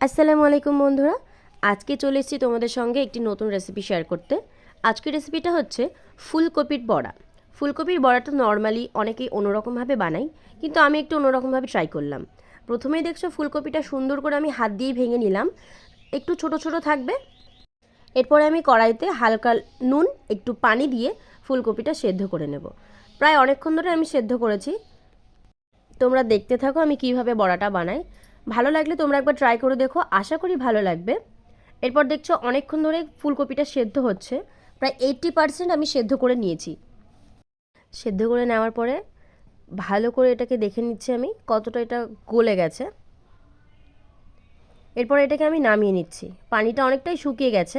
আসসালামু আলাইকুম বন্ধুরা। আজকে চলে এসেছি তোমাদের সঙ্গে একটি নতুন রেসিপি শেয়ার করতে। আজকের রেসিপিটা হচ্ছে ফুলকপির বড়া। ফুলকপির বড়াটা নর্মালি অনেকেই অন্যরকমভাবে বানাই কিন্তু আমি একটু অন্যরকমভাবে ট্রাই করলাম। প্রথমেই দেখছ ফুলকপিটা সুন্দর করে আমি হাত দিয়ে ভেঙে নিলাম। একটু ছোট ছোট থাকবে। এরপরে আমি কড়াইতে হালকা নুন, একটু পানি দিয়ে ফুলকপিটা সেদ্ধ করে নেব। প্রায় অনেকক্ষণ ধরে আমি সেদ্ধ করেছি। তোমরা দেখতে থাকো আমি কীভাবে বড়াটা বানাই। ভালো লাগলে তোমরা একবার ট্রাই করে দেখো, আশা করি ভালো লাগবে। এরপর দেখছ অনেকক্ষণ ধরে ফুলকপিটা সেদ্ধ হচ্ছে, প্রায় এইট্টি পারসেন্ট আমি সেদ্ধ করে নিয়েছি। সেদ্ধ করে নেওয়ার পরে ভালো করে এটাকে দেখে নিচ্ছি আমি কতটা এটা গলে গেছে। এরপর এটাকে আমি নামিয়ে নিচ্ছি। পানিটা অনেকটাই শুকিয়ে গেছে।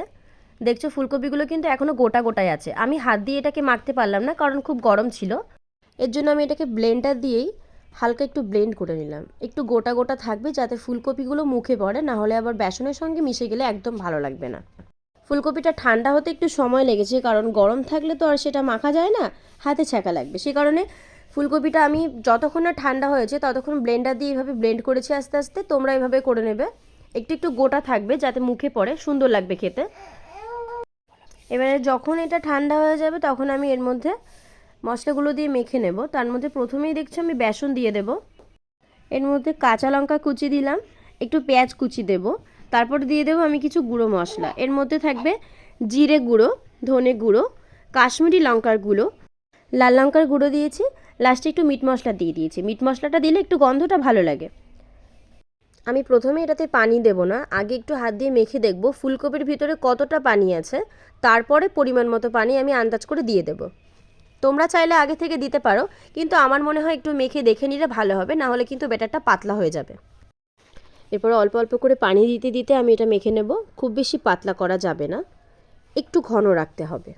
দেখছ ফুলকপিগুলো কিন্তু এখনও গোটা গোটাই আছে। আমি হাত দিয়ে এটাকে মাখতে পারলাম না, কারণ খুব গরম ছিল। এর জন্য আমি এটাকে ব্লেন্ডার দিয়েই হালকা একটু ব্লেন্ড করে নিলাম। একটু গোটা গোটা থাকবে যাতে ফুলকপিগুলো মুখে পড়ে, না হলে আবার বেসনের সঙ্গে মিশে গেলে একদম ভালো লাগবে না। ফুলকপিটা ঠান্ডা হতে একটু সময় লেগেছে, কারণ গরম থাকলে তো আর সেটা মাখা যায় না, হাতে ছ্যাঁকা লাগবে। সে কারণে ফুলকপিটা আমি যতক্ষণ না ঠান্ডা হয়েছে, ততক্ষণ ব্লেন্ডার দিয়ে এভাবে ব্লেন্ড করেছি আস্তে আস্তে, তোমরা এভাবে করে নেবে। একটু একটু গোটা থাকবে যাতে মুখে পড়ে, সুন্দর লাগবে খেতে। এবারে যখন এটা ঠান্ডা হয়ে যাবে, তখন আমি এর মধ্যে মশলাগুলো দিয়ে মেখে নেব। তার মধ্যে প্রথমেই দেখছি আমি বেসন দিয়ে দেব। এর মধ্যে কাঁচা লঙ্কা কুচি দিলাম, একটু পেঁয়াজ কুচি দেব। তারপর দিয়ে দেবো আমি কিছু গুঁড়ো মশলা। এর মধ্যে থাকবে জিরে গুঁড়ো, ধনে গুঁড়ো, কাশ্মীরি লঙ্কার গুঁড়ো। লাল লঙ্কার গুঁড়ো দিয়েছি, লাস্টে একটু মিট মশলা দিয়ে দিয়েছি। মিট মশলাটা দিলে একটু গন্ধটা ভালো লাগে। আমি প্রথমে এটাতে পানি দেব না, আগে একটু হাত দিয়ে মেখে দেখব ফুলকপির ভিতরে কতটা পানি আছে। তারপরে পরিমাণ মতো পানি আমি আন্দাজ করে দিয়ে দেব। তোমরা চাইলে আগে থেকে দিতে পারো, কিন্তু আমার মনে হয় একটু মেখে দেখে নিলে ভালো হবে, না হলে কিন্তু ব্যাটারটা পাতলা হয়ে যাবে। এরপরে অল্প অল্প করে পানি দিতে দিতে আমি এটা মেখে নেব, খুব বেশি পাতলা করা যাবে না, একটু ঘন রাখতে হবে।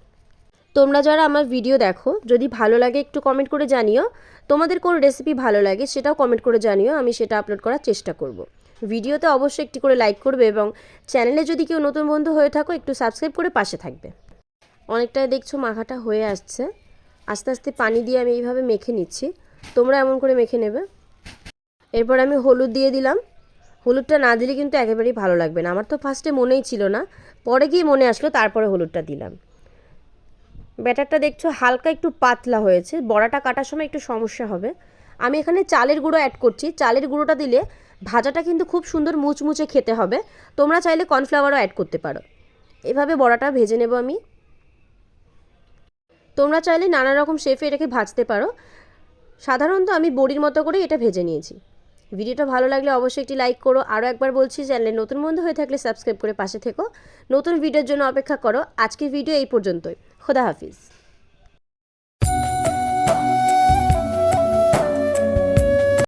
তোমরা যারা আমার ভিডিও দেখো, যদি ভালো লাগে একটু কমেন্ট করে জানিও, তোমাদের কোন রেসিপি ভালো লাগে সেটাও কমেন্ট করে জানিও, আমি সেটা আপলোড করার চেষ্টা করব। ভিডিওতে অবশ্যই একটি করে লাইক করবে এবং চ্যানেলে যদি কেউ নতুন বন্ধু হয়ে থাকো, একটু সাবস্ক্রাইব করে পাশে থাকবে। অনেকটাই দেখছ মাখাটা হয়ে আসছে। আস্তে আস্তে পানি দিয়ে আমি এইভাবে মেখে নিচ্ছি। তোমরা এমন করে মেখে নেবে। এরপর আমি হলুদ দিয়ে দিলাম। হলুদটা না দিলে কিন্তু একেবারেই ভালো লাগবে না। আমার তো ফার্স্টে মনেই ছিল না। পরে গিয়ে মনে আসলো, তারপরে হলুদটা দিলাম। ব্যাটারটা দেখছ হালকা একটু পাতলা হয়েছে। বড়াটা কাটার সময় একটু সমস্যা হবে। আমি এখানে চালের গুঁড়ো অ্যাড করছি। চালের গুঁড়োটা দিলে ভাজাটা কিন্তু খুব সুন্দর মুচমুচে খেতে হবে। তোমরা চাইলে কর্নফ্লাওয়ারও অ্যাড করতে পারো। এভাবে বড়াটা ভেজে নেব আমি। তোমরা চাইলে নানা রকম শেফে এটাকে ভাজতে পারো। সাধারণত আমি বড়ির মতো করে এটা ভেজে নিয়েছি। ভিডিওটা ভালো লাগলে অবশ্যই একটি লাইক করো। আরও একবার বলছি, চ্যানেলে নতুন বন্ধু হয়ে থাকলে সাবস্ক্রাইব করে পাশে থেকো। নতুন ভিডিওর জন্য অপেক্ষা করো। আজকের ভিডিও এই পর্যন্তই। খোদা হাফিজ।